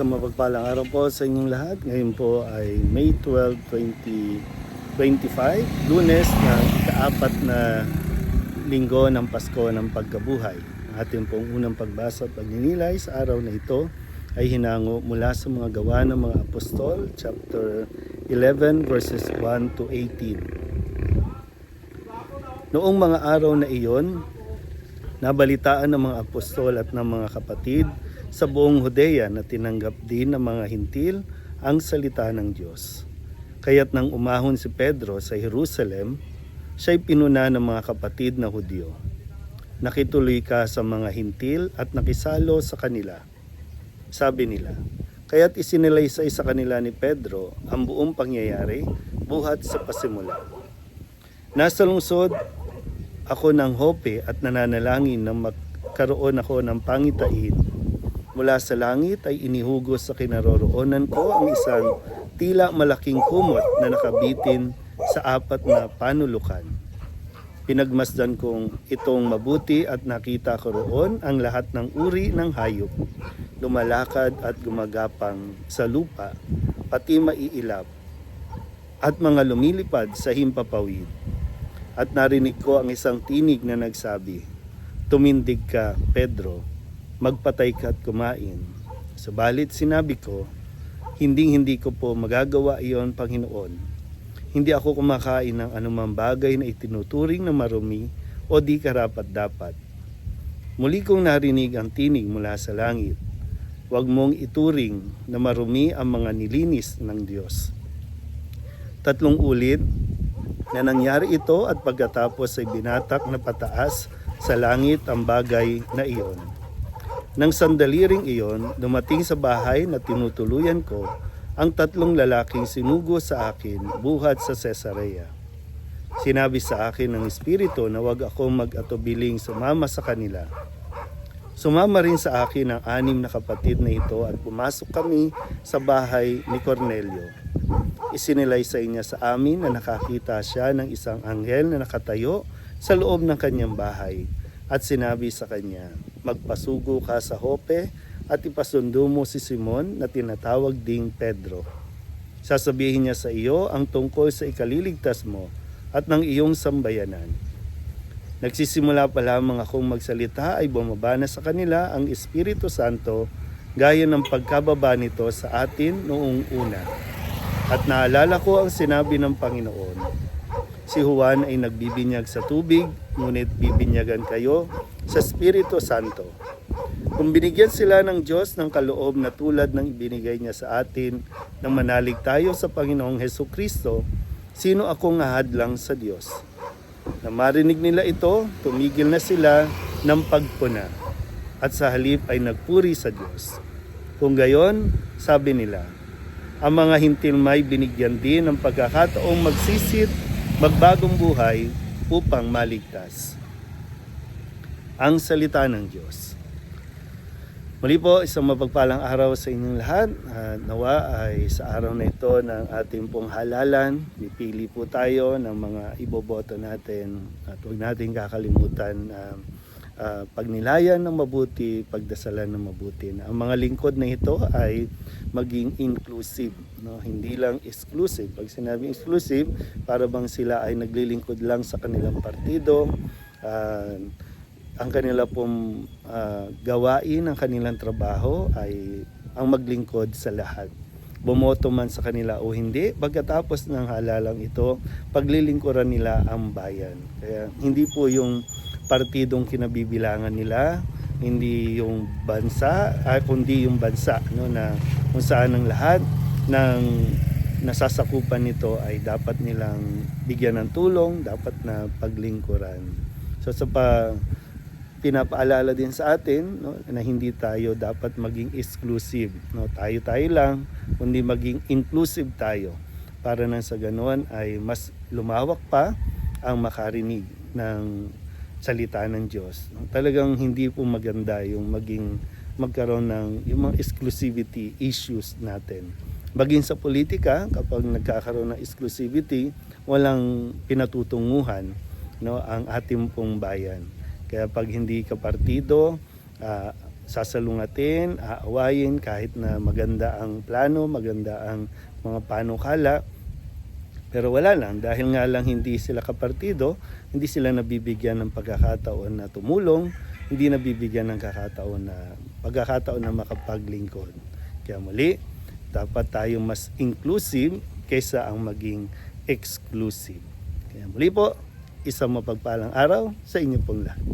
isang mapagpalang araw po sa inyong lahat. Ngayon po ay May 12, 2025, lunes na ikaapat na linggo ng Pasko ng Pagkabuhay. Ating pong unang pagbasa at pagninilay sa araw na ito ay hinango mula sa mga gawa ng mga apostol, chapter 11 verses 1 to 18. Noong mga araw na iyon, nabalitaan ng mga apostol at ng mga kapatid sa buong Hodea na tinanggap din ng mga hintil ang salita ng Diyos. Kaya't nang umahon si Pedro sa Jerusalem, siya'y pinuna ng mga kapatid na Hudyo. Nakituloy ka sa mga hintil at nakisalo sa kanila. Sabi nila, kaya't isinilaysay sa kanila ni Pedro ang buong pangyayari buhat sa pasimula. Nasa lungsod ako ng hope at nananalangin na magkaroon ako ng pangitain. Mula sa langit ay inihugos sa kinaroroonan ko ang isang tila malaking kumot na nakabitin sa apat na panulukan. Pinagmasdan kong itong mabuti at nakita ko roon ang lahat ng uri ng hayop, lumalakad at gumagapang sa lupa, pati maiilap, at mga lumilipad sa himpapawid. At narinig ko ang isang tinig na nagsabi, Tumindig ka, Pedro, magpatay ka at kumain. Subalit sinabi ko, hindi hindi ko po magagawa iyon, Panginoon. Hindi ako kumakain ng anumang bagay na itinuturing na marumi o di karapat dapat. Muli kong narinig ang tinig mula sa langit. Huwag mong ituring na marumi ang mga nilinis ng Diyos. Tatlong ulit na nangyari ito at pagkatapos ay binatak na pataas sa langit ang bagay na iyon. Nang sandali ring iyon, dumating sa bahay na tinutuluyan ko ang tatlong lalaking sinugo sa akin buhat sa Cesarea. Sinabi sa akin ng Espiritu na wag akong mag-atubiling sumama sa kanila. Sumama rin sa akin ang anim na kapatid na ito at pumasok kami sa bahay ni Cornelio. Isinilaysay niya sa amin na nakakita siya ng isang anghel na nakatayo sa loob ng kanyang bahay at sinabi sa kanya, Magpasugo ka sa Hope at ipasundo mo si Simon na tinatawag ding Pedro. Sasabihin niya sa iyo ang tungkol sa ikaliligtas mo at ng iyong sambayanan. Nagsisimula pa lamang akong magsalita ay bumaba na sa kanila ang Espiritu Santo gaya ng pagkababa nito sa atin noong una. At naalala ko ang sinabi ng Panginoon. Si Juan ay nagbibinyag sa tubig, ngunit bibinyagan kayo sa Espiritu Santo. Kung binigyan sila ng Diyos ng kaloob na tulad ng ibinigay niya sa atin nang manalig tayo sa Panginoong Heso Kristo, sino akong ahadlang sa Diyos? Na marinig nila ito, tumigil na sila ng pagpuna at sa halip ay nagpuri sa Diyos. Kung gayon, sabi nila, ang mga hintil may binigyan din ng pagkakataong magsisit, magbagong buhay upang maligtas. Ang salita ng Diyos. Muli po, isang mapagpalang araw sa inyong lahat. Uh, nawa ay sa araw na ito ng ating pong halalan. Pipili po tayo ng mga iboboto natin at huwag natin kakalimutan uh, uh, pagnilayan ng mabuti, pagdasalan ng mabuti. Na ang mga lingkod na ito ay maging inclusive, no? hindi lang exclusive. Pag sinabing exclusive, para bang sila ay naglilingkod lang sa kanilang partido, uh, ang kanila pong uh, gawain, ang kanilang trabaho ay ang maglingkod sa lahat. Bumoto man sa kanila o hindi, pagkatapos ng halalang ito, paglilingkuran nila ang bayan. Kaya hindi po yung partidong kinabibilangan nila, hindi yung bansa, ah, kundi yung bansa no na kung saan ang lahat ng nasasakupan nito ay dapat nilang bigyan ng tulong, dapat na paglingkuran. So sa pa pinapaalala din sa atin no, na hindi tayo dapat maging exclusive. No? Tayo-tayo lang, kundi maging inclusive tayo para nang sa ganoon ay mas lumawak pa ang makarinig ng salita ng Diyos. Talagang hindi po maganda yung maging magkaroon ng yung mga exclusivity issues natin. Baging sa politika, kapag nagkakaroon ng exclusivity, walang pinatutunguhan no, ang ating pong bayan. Kaya pag hindi ka partido, uh, sasalungatin, aawayin kahit na maganda ang plano, maganda ang mga panukala. Pero wala lang, dahil nga lang hindi sila kapartido, hindi sila nabibigyan ng pagkakataon na tumulong, hindi nabibigyan ng kakataon na pagkakataon na makapaglingkod. Kaya muli, dapat tayong mas inclusive kaysa ang maging exclusive. Kaya muli po, isang mapagpalang araw sa inyo pong lahat.